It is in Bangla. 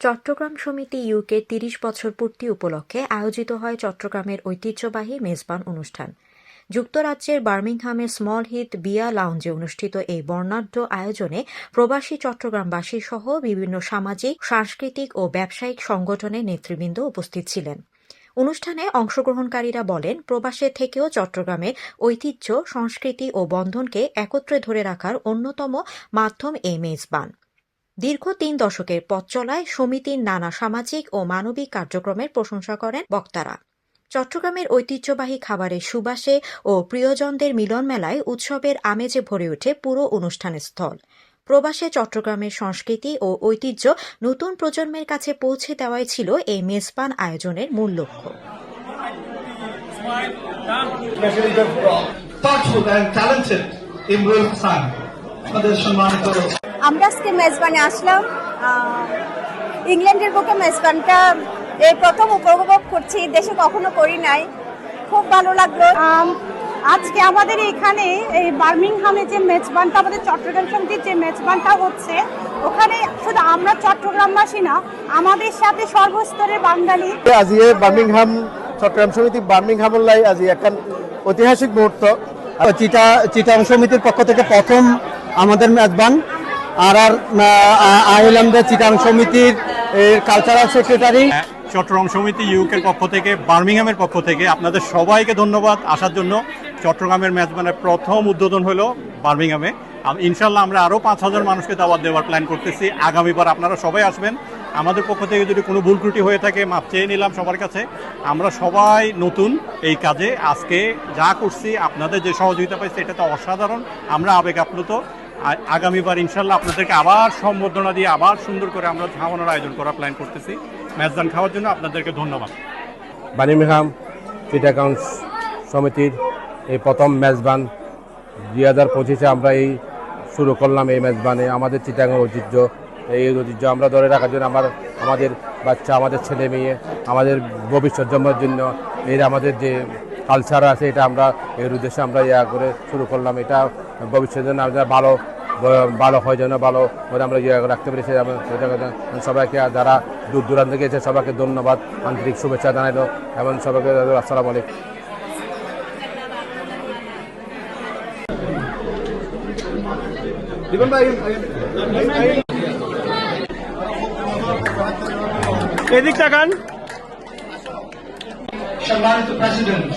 চট্টগ্রাম সমিতি ইউকে তিরিশ বছর পূর্তি উপলক্ষে আয়োজিত হয় চট্টগ্রামের ঐতিহ্যবাহী মেজবান অনুষ্ঠান। যুক্তরাজ্যের বার্মিংহামের স্মল হিথ বিয়া লাউঞ্জে অনুষ্ঠিত এই বর্ণাঢ্য আয়োজনে প্রবাসী চট্টগ্রামবাসী সহ বিভিন্ন সামাজিক, সাংস্কৃতিক ও ব্যবসায়িক সংগঠনের নেতৃবৃন্দ উপস্থিত ছিলেন। অনুষ্ঠানে অংশগ্রহণকারীরা বলেন, প্রবাসে থেকেও চট্টগ্রামের ঐতিহ্য, সংস্কৃতি ও বন্ধনকে একত্রে ধরে রাখার অন্যতম মাধ্যম এই মেজবান। দীর্ঘ তিন দশকের পথ চলায় সমিতির নানা সামাজিক ও মানবিক কার্যক্রমের প্রশংসা করেন বক্তারা। চট্টগ্রামের ঐতিহ্যবাহী খাবারের সুবাসে ও প্রিয়জনদের মিলন মেলায় উৎসবের আমেজে ভরে ওঠে পুরো অনুষ্ঠানের স্থল। প্রবাসে চট্টগ্রামের সংস্কৃতি ও ঐতিহ্য নতুন প্রজন্মের কাছে পৌঁছে দেওয়াই ছিল এই মেজবান আয়োজনের মূল লক্ষ্য। আমরা আজকে মেজবানে আসলাম। ইংল্যান্ডের বুকে মেজবানটা এই প্রথম উপভোগ করছি দেশে কখনো করি নাই। খুব ভালো লাগল। আজকে আমাদের এখানে এই বার্মিংহামে যে মেজবানটা আমাদের চট্টগ্রাম সমিতির যে মেজবানটা হচ্ছে ওখানে শুধু আমরা চট্টগ্রামবাসী না আমাদের সাথে সর্বস্তরের বাঙালি। আজি বার্মিংহাম চট্টগ্রাম সমিতি বার্মিংহাম আজি এখন ঐতিহাসিক মুহূর্ত। চিটা চিটাং সমিতির পক্ষ থেকে প্রথম আমাদের মেজবান, আর আর আইল্যান্ডের চিটাং সমিতির কালচারাল সেক্রেটারি চট্টগ্রাম সমিতি ইউকের পক্ষ থেকে, বার্মিংহামের পক্ষ থেকে আপনাদের সবাইকে ধন্যবাদ আসার জন্য। চট্টগ্রামের মেজবানের প্রথম উদ্বোধন হলো বার্মিংহামে। ইনশাল্লাহ আমরা আরও পাঁচ হাজার মানুষকে দাওয়াত দেওয়ার প্ল্যান করতেছি। আগামীবার আপনারা সবাই আসবেন। আমাদের পক্ষ থেকে যদি কোনো ভুল ত্রুটি হয়ে থাকে, মাপ চেয়ে নিলাম সবার কাছে। আমরা সবাই নতুন এই কাজে। আজকে যা করছি, আপনাদের যে সহযোগিতা পাইছি এটা তো অসাধারণ। আমরা আবেগ আপ্লুত আগামীবার ইনশাল্লাহ আপনাদেরকে আবার সম্বর্ধনা দিয়ে আবার সুন্দর করে আমরা ঝামানোর আয়োজন করার প্ল্যান করতেছি। মেজদান খাওয়ার জন্য আপনাদেরকে ধন্যবাদ। বার্মিংহাম চিটাগাং সমিতির এই প্রথম মেজবান। দুই হাজার পঁচিশে আমরা এই শুরু করলাম এই মেজবানে। আমাদের চিটাগাং ঐতিহ্য, এই ঐতিহ্য আমরা ধরে রাখার জন্য আমার আমাদের বাচ্চা, আমাদের ছেলে মেয়ে, আমাদের ভবিষ্যৎ জন্মের জন্য এর আমাদের যে কালচার আছে, এটা আমরা এর উদ্দেশ্যে আমরা ইয়া করে শুরু করলাম। এটা ভবিষ্যতের জন্য আমরা ভালো ভালো হয় যেন ভালো করে আমরা ইয়ে রাখতে পেরেছি সবাইকে যারা দূর দূরান্ত থেকে এসে সবাইকে ধন্যবাদ আন্তরিক শুভেচ্ছা জানাইলো এবং সবাইকে আসসালামু আলাইকুম। ভাই এদিক তাকান সম্মানিত প্রেসিডেন্ট